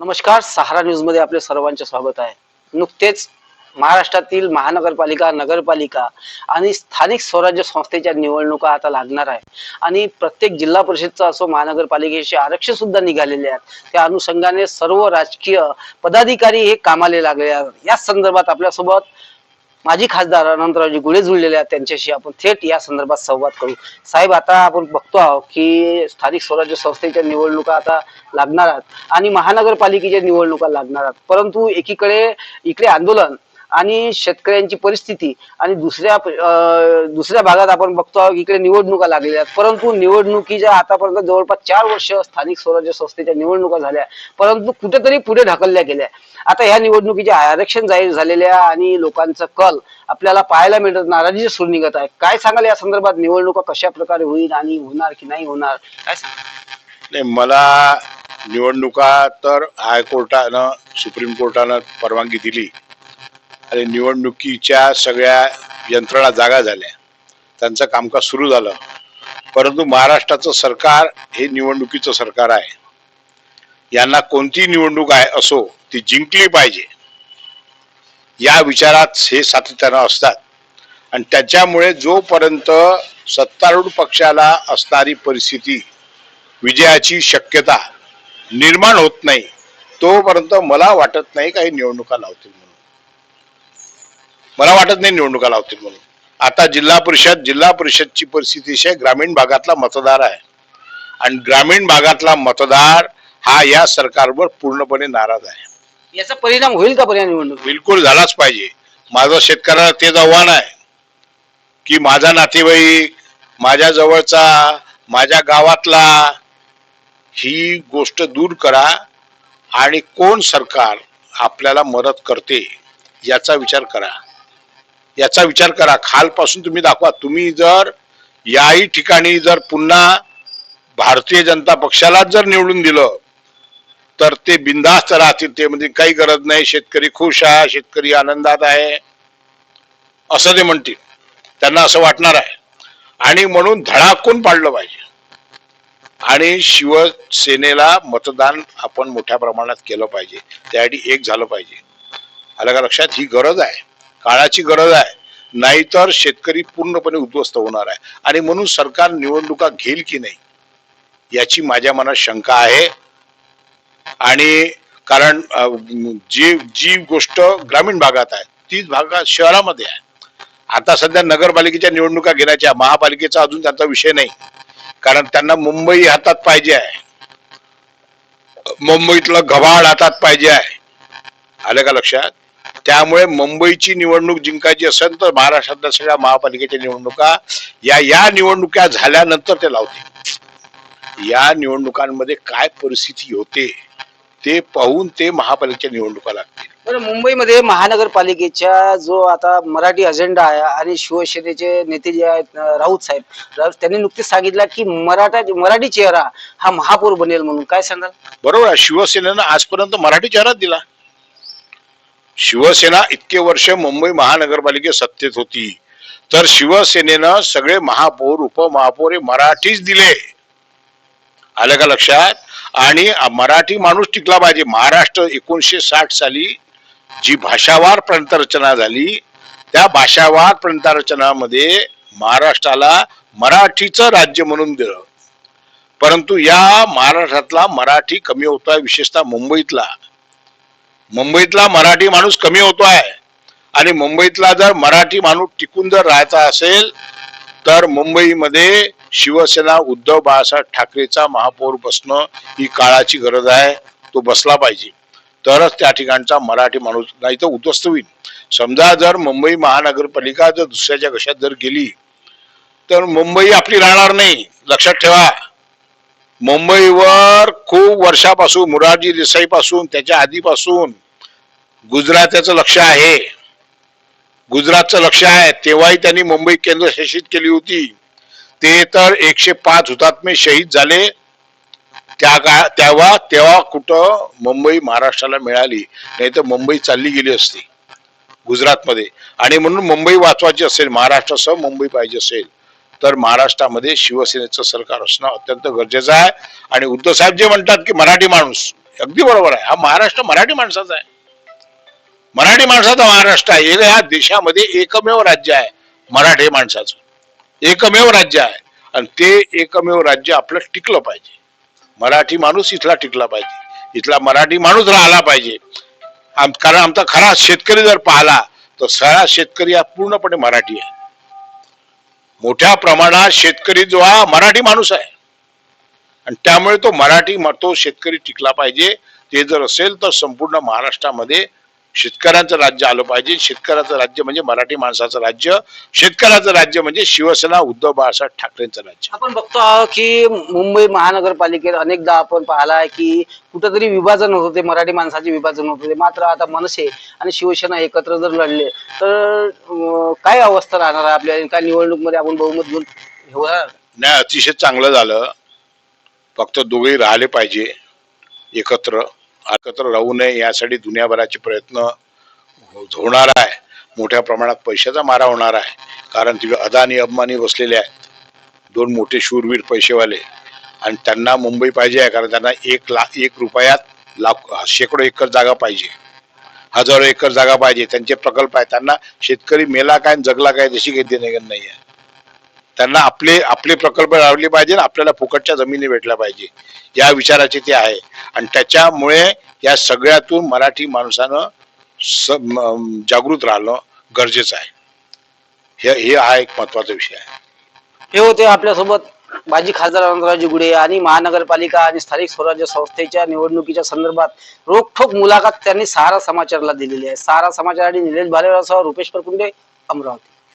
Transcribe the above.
नमस्कार सहारा न्यूजमध्ये आपले सर्वांचे स्वागत आहे. नुकतेच महाराष्ट्रातील महानगरपालिका नगरपालिका आणि स्थानिक स्वराज्य संस्थेच्या निवडणुका आता लागणार आहे. आणि प्रत्येक जिल्हा परिषदचा असो महानगरपालिकेचे आरक्षण सुद्धा निघालेले आहेत. त्या अनुषंगाने सर्व राजकीय पदाधिकारी हे कामाले लागले आहेत. या संदर्भात आपल्यासोबत माजी खासदार अनंतरावजी गुळे जुळलेले आहेत त्यांच्याशी आपण थेट या संदर्भात संवाद करू. साहेब आता आपण बघतो आहोत की स्थानिक स्वराज्य संस्थेच्या निवडणुका आता लागणार आहेत आणि महानगरपालिकेच्या निवडणुका लागणार आहेत. परंतु एकीकडे इकडे आंदोलन आणि शेतकऱ्यांची परिस्थिती आणि दुसऱ्या दुसऱ्या भागात आपण बघतो आहोत इकडे निवडणुका लागलेल्या आहेत. परंतु निवडणुकीच्या आतापर्यंत जवळपास चार वर्ष स्थानिक स्वराज्य संस्थेच्या निवडणुका झाल्या परंतु कुठेतरी पुढे ढकलल्या गेल्या आता ह्या निवडणुकीचे आरक्षण जाहीर झालेल्या आणि लोकांचा कल आपल्याला पाहायला मिळत नाराजी सुरू निघत आहे. काय सांगाल या संदर्भात? निवडणुका कशा प्रकारे होईल आणि होणार की नाही होणार? काय सांगाल? नाही मला निवडणुका तर हायकोर्टानं सुप्रीम कोर्टानं परवानगी दिली. आणि निवडणुकीच्या सगळ्या यंत्रणा जागा झाल्या. त्यांचं कामकाज सुरू झालं. परंतु महाराष्ट्राचं सरकार हे निवडणुकीचं सरकार आहे. यांना कोणती निवडणूक आहे असो ती जिंकली पाहिजे. या विचारात हे सातत्यानं असतात. आणि त्याच्यामुळे जोपर्यंत सत्तारूढ पक्षाला असणारी परिस्थिती विजयाची शक्यता निर्माण होत नाही तोपर्यंत मला वाटत नाही काही निवडणुका लावतील. मला वाटत नाही निवडणुका लावतील म्हणून. आता जिल्हा परिषद जिल्हा परिषदची परिस्थिती अशी आहे ग्रामीण भागातला मतदार आहे. आणि ग्रामीण भागातला मतदार हा या सरकारवर पूर्णपणे नाराज आहे. याचा परिणाम होईल का पर्याय निवडणूक बिलकुल झालाच पाहिजे. माझं शेतकऱ्याला तेच आव्हान आहे की माझा नातेवाईक माझ्या जवळचा माझ्या गावातला ही गोष्ट दूर करा आणि कोण सरकार आपल्याला मदत करते याचा विचार करा. याचा विचार करा. खालपासून तुम्ही दाखवा. तुम्ही जर याही ठिकाणी जर पुन्हा भारतीय जनता पक्षालाच जर निवडून दिलं तर ते बिंदास्त राहतील. ते म्हणजे काही गरज नाही. शेतकरी खुश आहे शेतकरी आनंदात आहे. असं ते म्हणतील. त्यांना असं वाटणार आहे. आणि म्हणून धडाकून पाडलं पाहिजे. आणि शिवसेनेला मतदान आपण मोठ्या प्रमाणात केलं पाहिजे. त्यासाठी एक झालं पाहिजे. आलं का लक्षात? ही गरज आहे. काळाची गरज आहे. नाहीतर शेतकरी पूर्णपणे उद्ध्वस्त होणार आहे. आणि म्हणून सरकार निवडणुका घेईल की नाही याची माझ्या मनात शंका आहे. आणि कारण जी जी गोष्ट ग्रामीण भागात आहे तीच भागात शहरामध्ये आहे. आता सध्या नगरपालिकेच्या निवडणुका घेण्याच्या महापालिकेचा अजून त्यांचा विषय नाही. कारण त्यांना मुंबई हातात पाहिजे आहे. मुंबईतलं घबाड हातात पाहिजे आहे. आलं का लक्षात? त्यामुळे मुंबईची निवडणूक जिंकायची असेल तर महाराष्ट्रातल्या सगळ्या महापालिकेच्या निवडणुका या या निवडणुका झाल्यानंतर ते लावतील. या निवडणुकांमध्ये काय परिस्थिती होते ते पाहून ते महापालिकेच्या निवडणुका लागतील. बरं मुंबईमध्ये महानगरपालिकेच्या जो आता मराठी अजेंडा आहे आणि शिवसेनेचे नेते जे आहेत राऊत साहेब त्यांनी नुकतेच सांगितलं की मराठा मराठी चेहरा हा महापौर बनेल म्हणून. काय सांगाल? बरोबर आहे शिवसेनेनं आजपर्यंत मराठी चेहराच दिला. शिवसेना इतके वर्ष मुंबई महानगरपालिकेत सत्तेत होती. तर शिवसेनेनं सगळे महापौर उपमहापौर हे मराठीच दिले. आलं का लक्षात? आणि मराठी माणूस टिकला पाहिजे. महाराष्ट्र एकोणीसशे साठ साली जी भाषावार प्रांतरचना झाली त्या भाषावार प्रांतरचनामध्ये महाराष्ट्राला मराठीचं राज्य म्हणून दिलं. परंतु या महाराष्ट्रातला मराठी कमी होता विशेषतः मुंबईतला. मुंबईतला मराठी माणूस कमी होतो आहे. आणि मुंबईतला जर मराठी माणूस टिकून जर राहायचा असेल तर मुंबईमध्ये शिवसेना उद्धव बाळासाहेब ठाकरेचा महापौर बसणं ही काळाची गरज आहे. तो बसला पाहिजे. तरच त्या ठिकाणचा मराठी माणूस नाही तर उद्ध्वस्त होईल. समजा जर मुंबई महानगरपालिका जर दुसऱ्याच्या कशात जर गेली तर मुंबई आपली राहणार नाही. लक्षात ठेवा. मुंबईवर खूप वर्षापासून मुरारजी देसाई पासून त्याच्या आधीपासून गुजरातचं लक्ष आहे. गुजरातचं लक्ष आहे. तेव्हाही त्यांनी मुंबई केंद्रशासित केली होती. ते तर एकशे पाच हुतात्मे शहीद झाले. त्या का तेव्हा तेव्हा कुठं मुंबई महाराष्ट्राला मिळाली. नाही तर मुंबई चालली गेली असती. गुजरातमध्ये. आणि म्हणून मुंबई वाचवायची असेल महाराष्ट्रासह मुंबई पाहिजे असेल. तर महाराष्ट्रामध्ये शिवसेनेचं सरकार असणं अत्यंत गरजेचं आहे. आणि उद्धव साहेब जे म्हणतात की मराठी माणूस अगदी बरोबर आहे. हा महाराष्ट्र मराठी माणसाचा आहे. मराठी माणसाचा महाराष्ट्र आहे. हे ह्या देशामध्ये एकमेव राज्य आहे. मराठी माणसाचं. एकमेव राज्य आहे. आणि ते एकमेव राज्य आपलं टिकलं पाहिजे. मराठी माणूस इथला टिकला पाहिजे. इथला मराठी माणूस राहिला पाहिजे. आम- कारण आमचा खरा शेतकरी जर पाहिला तर सगळा शेतकरी हा पूर्णपणे मराठी आहे. मोठ्या प्रमाणात शेतकरी जो हा मराठी माणूस आहे. आणि त्यामुळे तो मराठी तो शेतकरी टिकला पाहिजे. ते जर असेल तर संपूर्ण महाराष्ट्रामध्ये शेतकऱ्यांचं राज्य आलं पाहिजे. शेतकऱ्याचं राज्य म्हणजे मराठी माणसाचं राज्य. शेतकऱ्याचं राज्य म्हणजे शिवसेना उद्धव बाळासाहेब ठाकरेंचं राज्य. आपण बघतो आहोत की मुंबई महानगरपालिकेत अनेकदा आपण पाहिला की कुठंतरी विभाजन होत होते. मराठी माणसाचे विभाजन होत होते. मात्र आता मनसे आणि शिवसेना एकत्र जर लढले तर काय अवस्था राहणार आहे आपल्या? काय निवडणूकमध्ये आपण बहुमत घेऊन नाही अतिशय चांगलं झालं. फक्त दोघेही राहिले पाहिजे एकत्र. एकत्र राहू नये यासाठी दुनियाभराचे प्रयत्न होणार आहे. मोठ्या प्रमाणात पैशाचा मारा होणार आहे. कारण तिथे अदानी अबमानी बसलेले आहेत. दोन मोठे शूरवीर पैसेवाले. आणि त्यांना मुंबई पाहिजे आहे कारण त्यांना एक लाख एक रुपयात लाख शेकडो एकर जागा पाहिजे. हजारो एकर जागा पाहिजे. त्यांचे प्रकल्प आहे त्यांना शेतकरी मेला काय जगला काय जशी काही देणे नाही आहे त्यांना आपले आपले प्रकल्प राबले पाहिजे आणि आपल्याला फुकटच्या जमिनी भेटल्या पाहिजे. या विचाराचे ते आहे. आणि त्याच्यामुळे या सगळ्यातून मराठी माणसानं स जागृत राहणं गरजेचं आहे. हे हे हा एक महत्त्वाचा विषय आहे. हे होते आपल्यासोबत माजी खासदार अनंतराव गुडे आणि महानगरपालिका आणि स्थानिक स्वराज्य संस्थेच्या निवडणुकीच्या संदर्भात रोखठोक मुलाखत त्यांनी सहारा समाचारला दिलेली आहे. सहारा समाचार आणि निलेश भालेरावसह रुपेश परकुंडे अमरावती.